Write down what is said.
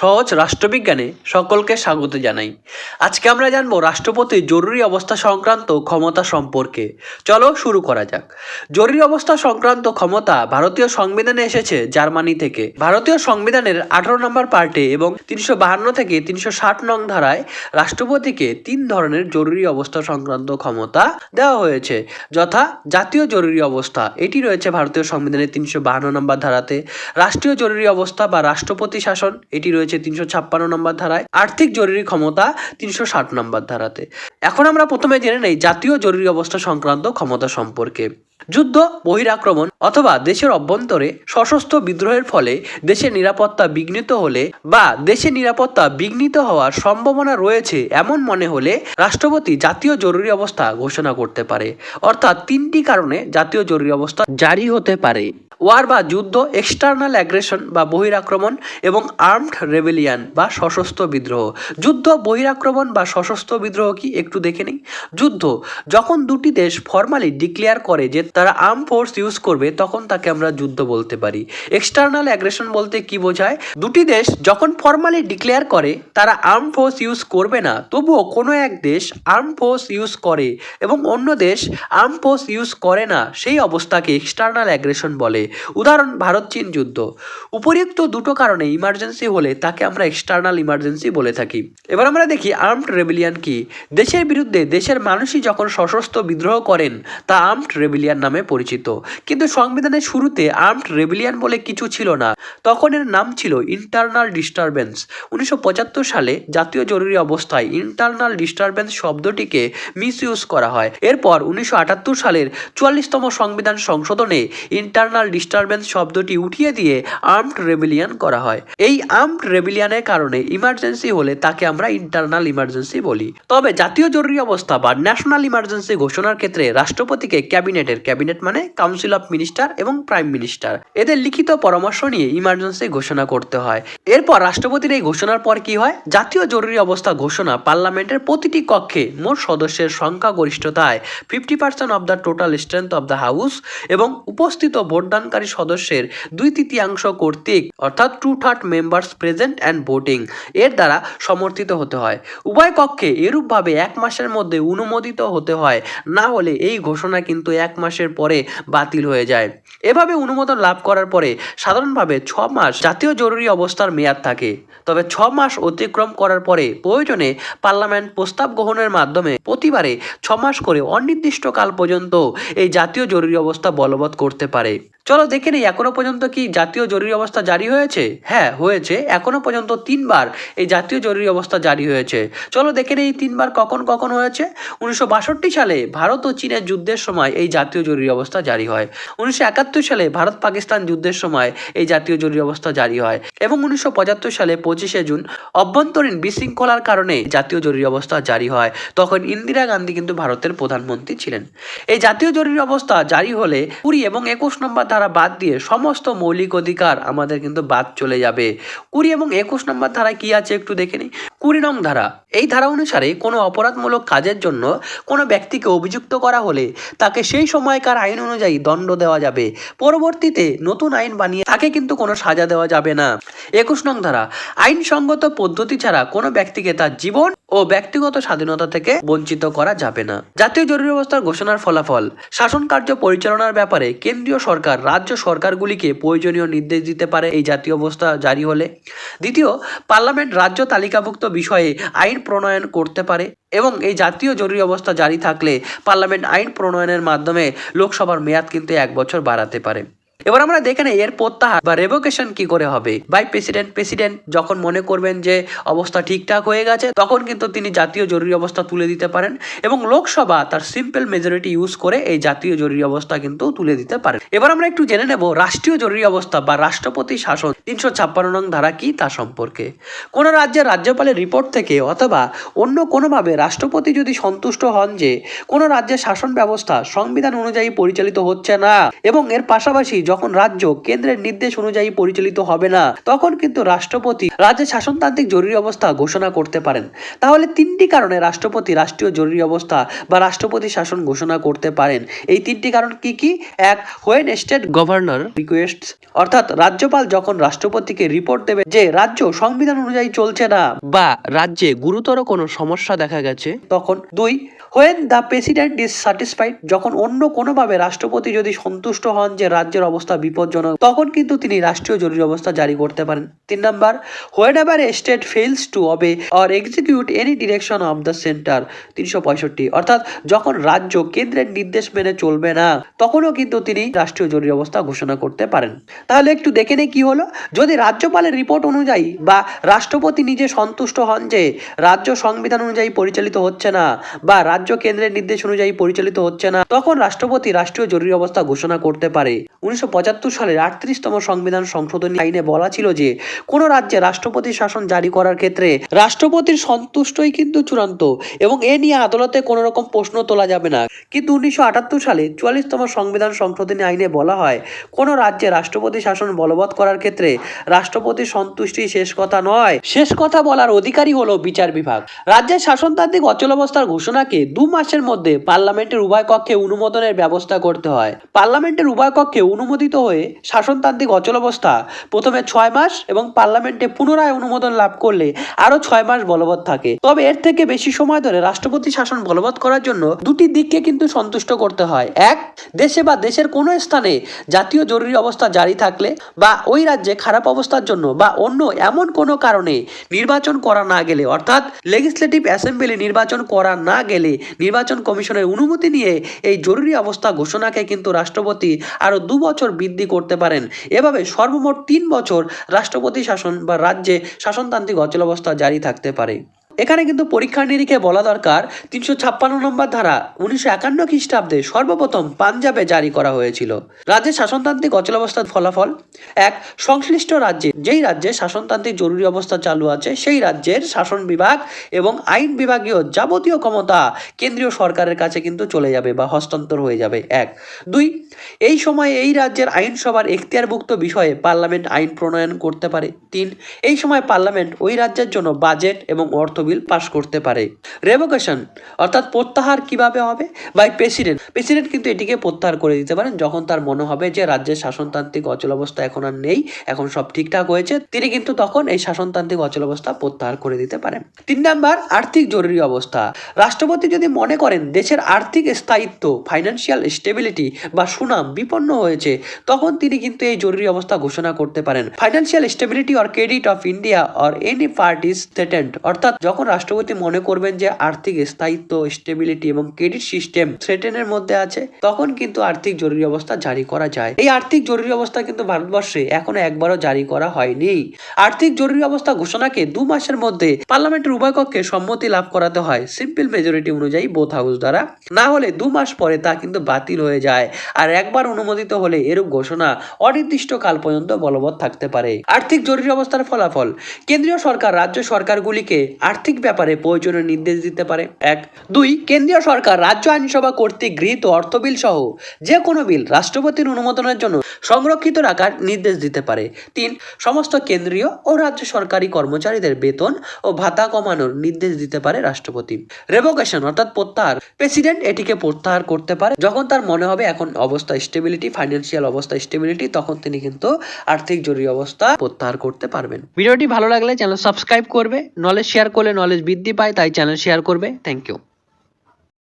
সহজ রাষ্ট্রবিজ্ঞানে সকলকে স্বাগত জানাই। আজকে আমরা জানব রাষ্ট্রপতির জরুরি অবস্থা সংক্রান্ত ক্ষমতা সম্পর্কে। চলো শুরু করা যাক। জরুরি অবস্থা সংক্রান্ত ক্ষমতা ভারতীয় সংবিধানে এসেছে জার্মানি থেকে। ভারতীয় সংবিধানের আঠারো নম্বর পার্টে এবং তিনশো বাহান্ন থেকে তিনশো ষাট নং ধারায় রাষ্ট্রপতিকে তিন ধরনের জরুরি অবস্থা সংক্রান্ত ক্ষমতা দেওয়া হয়েছে। যথা জাতীয় জরুরি অবস্থা, এটি রয়েছে ভারতীয় সংবিধানের তিনশো বাহান্ন নম্বর ধারাতে। রাষ্ট্রীয় জরুরি অবস্থা বা রাষ্ট্রপতি শাসন, এটি রয়েছে তিনশো ছাপ্পান্ন নম্বর ধারায়, আর্থিক জরুরি ক্ষমতা তিনশো ষাট নম্বর ধারাতে। এখন আমরা প্রথমে জেনে নেই জাতীয় জরুরি অবস্থা সংক্রান্ত ক্ষমতা সম্পর্কে। যুদ্ধ, বহিরাক্রমণ অথবা দেশের অভ্যন্তরে সশস্ত্র বিদ্রোহের ফলে দেশের নিরাপত্তা বিঘ্নিত হলে বা দেশের নিরাপত্তা বিঘ্নিত হওয়ার সম্ভাবনা রয়েছে এমন মনে হলে রাষ্ট্রপতি জাতীয় জরুরি অবস্থা ঘোষণা করতে পারে। অর্থাৎ তিনটি কারণে জাতীয় জরুরি অবস্থা জারি হতে পারে। ওয়ার বা যুদ্ধ এক্সটার্নাল অ্যাগ্রেশন বা বহিরাক্রমণ এবং আর্মড রেবেলিয়ান বা সশস্ত্র বিদ্রোহ। যুদ্ধ, বহিরাক্রমণ বা সশস্ত্র বিদ্রোহ কি একটু দেখে নিই? যুদ্ধ, যখন দুটি দেশ ফর্মালি ডিক্লেয়ার করে যে তারা আর্ম ফোর্স ইউজ করবে, তখন তাকে আমরা যুদ্ধ বলতে পারি। এক্সটার্নাল অ্যাগ্রেশন বলতে কি বোঝায়? দুটি দেশ যখন ফর্মালি ডিক্লেয়ার করে, তারা আর্ম ফোর্স ইউজ করবে না, তবুও কোনো এক দেশ আর্ম ফোর্স ইউজ করে এবং অন্য দেশ আর্ম ফোর্স ইউজ করে না, সেই অবস্থাকে এক্সটার্নাল অ্যাগ্রেশন বলে। উদাহরণ, ভারত, চীন যুদ্ধ। উপরিউক্ত দুটো কারণে ইমার্জেন্সি হলে তাকে আমরা এক্সটার্নাল ইমার্জেন্সি বলে থাকি। এবার আমরা দেখি আর্মড রেবেলিয়ান কি? দেশের বিরুদ্ধে দেশের মানুষই যখন সশস্ত্র বিদ্রোহ করেন, তা আর্মড রেবেলিয়ান নামে পরিচিত। কিন্তু সংবিধানের শুরুতে আর্মড রেবেলিয়ান বলে কিছু ছিল না। তখন এর নাম ছিল ইন্টারনাল ডিস্টারবেন্স উনিশশো পঁচাত্তর সালে জাতীয় জরুরি অবস্থায় ইন্টারনাল ডিস্টারবেন্স শব্দটিকে মিসইউজ করা হয়। এরপর উনিশশো আটাত্তর সালের চুয়াল্লিশতম সংবিধান সংশোধনে ইন্টারনাল ডিস্টারবেন্স শব্দটি উঠিয়ে দিয়ে আর্মড রেবেলিয়ান করা হয়। এই আর্মড রেবেলিয়ানের কারণে ইমার্জেন্সি হলে তাকে আমরা ইন্টারনাল ইমার্জেন্সি বলি। তবে জাতীয় জরুরি অবস্থা বা ন্যাশনাল ইমার্জেন্সি ঘোষণার ক্ষেত্রে রাষ্ট্রপতিকে ক্যাবিনেটের ক্যাবিনেট মানে কাউন্সিল অফ মিনিস্টার এবং প্রাইম মিনিস্টার এদের লিখিত পরামর্শ নিয়ে ইমার্জেন্সি ঘোষণা করতে হয়। এরপর রাষ্ট্রপতির এই ঘোষণার পর কি হয়? জাতীয় জরুরি অবস্থা ঘোষণা পার্লামেন্টের প্রতিটি কক্ষে মোট সদস্যের সংখ্যা গরিষ্ঠতায় fifty percent of the total strength of the house এবং উপস্থিত ভোটদানকারী সদস্যের দুই তৃতীয়াংশ কর্তৃক, অর্থাৎ two third members present and voting এর দ্বারা সমর্থিত হতে হয়। উভয় কক্ষে এরূপভাবে এক মাসের মধ্যে অনুমোদিত হতে হয়, না হলে এই ঘোষণা কিন্তু এক মাসের পরে বাতিল হয়ে যায়। এভাবে অনুমোদন লাভ করার পরে সাধারণভাবে ছ মাস জাতীয় জরুরি অবস্থার মেয়াদ থাকে। তবে ছ মাস অতিক্রম করার পরে প্রয়োজনে পার্লামেন্ট প্রস্তাব গ্রহণের মাধ্যমে প্রতিবারে ছ মাস করে অনির্দিষ্টকাল পর্যন্ত এই জাতীয় জরুরি অবস্থা বলবৎ করতে পারে। চলো দেখে নেই এখনও পর্যন্ত কি জাতীয় জরুরি অবস্থা জারি হয়েছে? হ্যাঁ হয়েছে। এখনও পর্যন্ত তিনবার এই জাতীয় জরুরি অবস্থা জারি হয়েছে। চলো দেখে নেই তিনবার কখন কখন হয়েছে। উনিশশো বাষট্টি সালে ভারত ও চীনের যুদ্ধের সময় এই জাতীয় জরুরি অবস্থা জারি হয়। উনিশশো একাত্তর সালে ভারত পাকিস্তান যুদ্ধের সময় এই জাতীয় জরুরি অবস্থা জারি হয়। এবং উনিশশো পঁচাত্তর সালে পঁচিশে জুন অভ্যন্তরীণ বিশৃঙ্খলার কারণে জাতীয় জরুরি অবস্থা জারি হয়। তখন ইন্দিরা গান্ধী কিন্তু ভারতের প্রধানমন্ত্রী ছিলেন। এই জাতীয় জরুরি অবস্থা জারি হলে কুড়ি এবং একুশ নম্বর ধারা বাদ দিয়ে সমস্ত মৌলিক অধিকার আমাদের কিন্তু বাদ চলে যাবে। কুড়ি এবং একুশ নম্বর ধারায় কি আছে একটু দেখে নিই? কুড়ি নং ধারা। এই ধারা অনুসারে কোনো অপরাধমূলক কাজের জন্য কোনো ব্যক্তিকে অভিযুক্ত করা হলে তাকে সেই সময়কার আইন অনুযায়ী দণ্ড দেওয়া যাবে। পরবর্তীতে নতুন আইন বানিয়ে তাকে কিন্তু কোনো সাজা দেওয়া যাবে না। একুশ নং ধারা, আইনসঙ্গত পদ্ধতি ছাড়া কোনো ব্যক্তিকে তার জীবন ও ব্যক্তিগত স্বাধীনতা থেকে বঞ্চিত করা যাবে না। জাতীয় জরুরি অবস্থার ঘোষণার ফলাফল, শাসন কার্য পরিচালনার ব্যাপারে কেন্দ্রীয় সরকার রাজ্য সরকারগুলিকে প্রয়োজনীয় নির্দেশ দিতে পারে এই জাতীয় অবস্থা জারি হলে। দ্বিতীয়, পার্লামেন্ট রাজ্য তালিকাভুক্ত বিষয়ে আইন প্রণয়ন করতে পারে এবং এই জাতীয় জরুরি অবস্থা জারি থাকলে পার্লামেন্ট আইন প্রণয়নের মাধ্যমে লোকসভার মেয়াদ কিন্তু এক বছর বাড়াতে পারে। এবার আমরা দেখে নেই এর প্রত্যাহার বা রেভোকেশন কি করে হবে। বাই প্রেসিডেন্ট প্রেসিডেন্ট যখন মনে করবেন যে অবস্থা ঠিকঠাক হয়ে গেছে, তখন কিন্তু তিনি জাতীয় জরুরি অবস্থা তুলে দিতে পারেন এবং লোকসভা তার সিম্পল মেজরিটি ইউজ করে এই জাতীয় জরুরি অবস্থা কিন্তু তুলে দিতে পারেন। এবার আমরা একটু জেনে নেব রাষ্ট্রীয় জরুরি অবস্থা বা রাষ্ট্রপতি শাসন তিনশো ছাপ্পান্ন নং ধারা কি তা সম্পর্কে। কোন রাজ্যের রাজ্যপালের রিপোর্ট থেকে অথবা অন্য কোনোভাবে রাষ্ট্রপতি যদি সন্তুষ্ট হন যে কোনো রাজ্যের শাসন ব্যবস্থা সংবিধান অনুযায়ী পরিচালিত হচ্ছে না এবং এর পাশাপাশি যখন রাজ্য কেন্দ্রের নির্দেশ অনুযায়ী পরিচালিত হবে না, তখন কিন্তু রাষ্ট্রপতি রাজ্যের শাসনতান্ত্রিক জরুরি অবস্থা ঘোষণা করতে পারেন। তাহলে তিনটি কারণে রাষ্ট্রপতি রাষ্ট্রীয় জরুরি অবস্থা বা রাষ্ট্রপতি শাসন ঘোষণা করতে পারেন। এই তিনটি কারণ কি কি? এক হোয়েন স্টেট গভর্নর রিকোয়েস্ট অর্থাৎ রাজ্যপাল যখন রাষ্ট্রপতিকে রিপোর্ট দেবে যে রাজ্য সংবিধান অনুযায়ী চলছে না বা রাজ্যে গুরুতর কোনো সমস্যা দেখা গেছে, তখন দুই when the president is satisfied যখন অন্য কোনোভাবে রাষ্ট্রপতি যদি সন্তুষ্ট হন যে রাজ্যের অবস্থা বিপজ্জনক, তখন কিন্তু তিনি রাষ্ট্রীয় জরুরি অবস্থা জারি করতে পারেন। তিন নম্বর whenever state fails to obey or execute any direction of the centre, তিনশো পঁয়ষট্টি। অর্থাৎ, যখন রাজ্য কেন্দ্রের নির্দেশ মেনে চলবে না, তখনও কিন্তু তিনি রাষ্ট্রীয় জরুরি অবস্থা ঘোষণা করতে পারেন। তাহলে একটু দেখে নেই কি হলো? যদি রাজ্যপালের রিপোর্ট অনুযায়ী বা রাষ্ট্রপতি নিজে সন্তুষ্ট হন যে রাজ্য সংবিধান অনুযায়ী পরিচালিত হচ্ছে না বা রাজ্য কেন্দ্রের নির্দেশ অনুযায়ী পরিচালিত হচ্ছে না, তখন রাষ্ট্রপতি রাষ্ট্রীয় জরুরি অবস্থা ঘোষণা করতে পারে। উনিশশো সালের আটত্রিশতম সংবিধান সংশোধনী আইনে বলা ছিল যে, কোনো রাজ্যে রাষ্ট্রপতি শাসন জারি করার ক্ষেত্রে রাষ্ট্রপতির সন্তুষ্টই কিন্তু চূড়ান্ত এবং এ নিয়ে আদালতে কোনো রকম প্রশ্ন তোলা যাবে না। কিন্তু উনিশশো সালে চুয়াল্লিশতম সংবিধান সংশোধনী আইনে বলা হয়, কোনো রাজ্যে রাষ্ট্রপতি শাসন বলবৎ করার ক্ষেত্রে রাষ্ট্রপতির সন্তুষ্টি শেষ কথা নয়। শেষ কথা বলার অধিকারী হলো বিচার বিভাগ। রাজ্যের শাসনতান্ত্রিক অচলাবস্থার ঘোষণাকে দু মাসের মধ্যে পার্লামেন্টের উভয় কক্ষে অনুমোদনের ব্যবস্থা করতে হয়। পার্লামেন্টের উভয় কক্ষে অনুমোদিত হয়ে শাসনতান্ত্রিক অচলাবস্থা প্রথমে ছয় মাস এবং পার্লামেন্টে পুনরায় অনুমোদন লাভ করলে আরও ছয় মাস বলবৎ থাকে। তবে এর থেকে বেশি সময় ধরে রাষ্ট্রপতি শাসন বলবৎ করার জন্য দুটি দিককে কিন্তু সন্তুষ্ট করতে হয়। এক, দেশে বা দেশের কোনো স্থানে জাতীয় জরুরি অবস্থা জারি থাকলে বা ওই রাজ্যে খারাপ অবস্থার জন্য বা অন্য এমন কোনো কারণে নির্বাচন করা না গেলে, অর্থাৎ লেজিসলেটিভ অ্যাসেম্বলি নির্বাচন করা না গেলে নির্বাচন কমিশনের অনুমতি নিয়ে এই জরুরি অবস্থা ঘোষণাকে কিন্তু রাষ্ট্রপতি আরও দু বছর বৃদ্ধি করতে পারেন। এভাবে সর্বমোট তিন বছর রাষ্ট্রপতি শাসন বা রাজ্যে শাসনতান্ত্রিক অচলাবস্থা জারি থাকতে পারে। এখানে কিন্তু পরীক্ষার নিরীক্ষে বলা দরকার, তিনশো ছাপ্পান্ন নম্বর ধারা উনিশশো একান্ন খ্রিস্টাব্দে সর্বপ্রথম পাঞ্জাবে জারি করা হয়েছিল। রাজ্যের শাসনতান্ত্রিক অচলাবস্থার ফলাফল? এক, সংশ্লিষ্ট রাজ্যে, যেই রাজ্যে শাসনতান্ত্রিক জরুরি অবস্থা চালু আছে, সেই রাজ্যের শাসন বিভাগ এবং আইন বিভাগীয় যাবতীয় ক্ষমতা কেন্দ্রীয় সরকারের কাছে কিন্তু চলে যাবে বা হস্তান্তর হয়ে যাবে। এক, দুই, এই সময় এই রাজ্যের আইনসভার এখতিয়ারভুক্ত বিষয়ে পার্লামেন্ট আইন প্রণয়ন করতে পারে। তিন, এই সময় পার্লামেন্ট ওই রাজ্যের জন্য বাজেট এবং অর্থ বিল পাশ করতে পারে। রেভোকেশন অর্থাৎ প্রত্যাহার কীভাবে হবে? বাই প্রেসিডেন্ট প্রেসিডেন্ট কিন্তু এটিকে প্রত্যাহার করে দিতে পারেন যখন তার মনে হবে যে রাজ্যের শাসনতান্ত্রিক অচলাবস্থা এখন আর নেই, এখন সব ঠিকঠাক হয়েছে, তিনি কিন্তু তখন এই শাসনতান্ত্রিক অচলাবস্থা প্রত্যাহার করে দিতে পারেন। তিন নাম্বার, আর্থিক জরুরি অবস্থা। রাষ্ট্রপতি যদি মনে করেন দেশের আর্থিক স্থায়িত্ব ফাইন্যান্সিয়াল স্টেবিলিটি বা সুনাম বিপন্ন হয়েছে, তখন তিনি কিন্তু এই জরুরি অবস্থা ঘোষণা করতে পারেন। Financial stability or credit of India or any part is threatened অর্থাৎ যখন রাষ্ট্রপতি মনে করবেন যে আর্থিক স্থায়িত্ব স্টেবিলিটি এবং ক্রেডিট সিস্টেম থ্রেটেনের মধ্যে আছে, তখন কিন্তু আর্থিক জরুরি অবস্থা জারি করা যায়। এই আর্থিক জরুরি অবস্থা কিন্তু ভারতবর্ষে এখনও একবারও জারি করা হয়নি। আর্থিক জরুরি অবস্থা ঘোষণাকে দু মাসের মধ্যে পার্লামেন্টের উভয় কক্ষে সম্মতি লাভ করাতে হয় সিম্পল মেজরিটি অনুযায়ী বোথ হাউস দ্বারা। না হলে দু মাস পরে তা কিন্তু বাতিল হয়ে যায়। আর একবার অনুমোদিত হলে এরূপ ঘোষণা অনির্দিষ্ট কাল পর্যন্ত বলবৎ থাকতে পারে। আর্থিক জরুরি অবস্থার ফলাফল, কেন্দ্রীয় সরকার, রাজ্য সরকারগুলিকে আর্থিক ব্যাপারে প্রয়োজনীয় নির্দেশ দিতে পারে। এক, দুই, কেন্দ্রীয় সরকার, রাজ্য আইনসভা কর্তৃক গৃহীত অর্থ বিল সহ যে কোনো বিল রাষ্ট্রপতির অনুমোদনের জন্য সংরক্ষিত রাখার নির্দেশ দিতে পারে। তিন, সমস্ত কেন্দ্রীয় ও রাজ্য সরকারি কর্মচারীদের বেতন ও ভাতা কমানোর নির্দেশ দিতে পারে রাষ্ট্রপতি। রেভোকেশন, অর্থাৎ প্রত্যাহার। প্রেসিডেন্ট এটিকে প্রত্যাহার করতে পারে। যখন তার মনে হবে এখন অবস্থা স্টেবিলিটি, ফাইন্যান্সিয়াল অবস্থা স্টেবিলিটি, তখন তিনি কিন্তু আর্থিক জরুরি অবস্থা প্রত্যাহার করতে পারবেন। ভিডিওটি ভালো লাগলে চ্যানেল সাবস্ক্রাইব করবে, নলেজ শেয়ার করলে নলেজ বৃদ্ধি পায় তাই চ্যানেল শেয়ার করবে। Thank you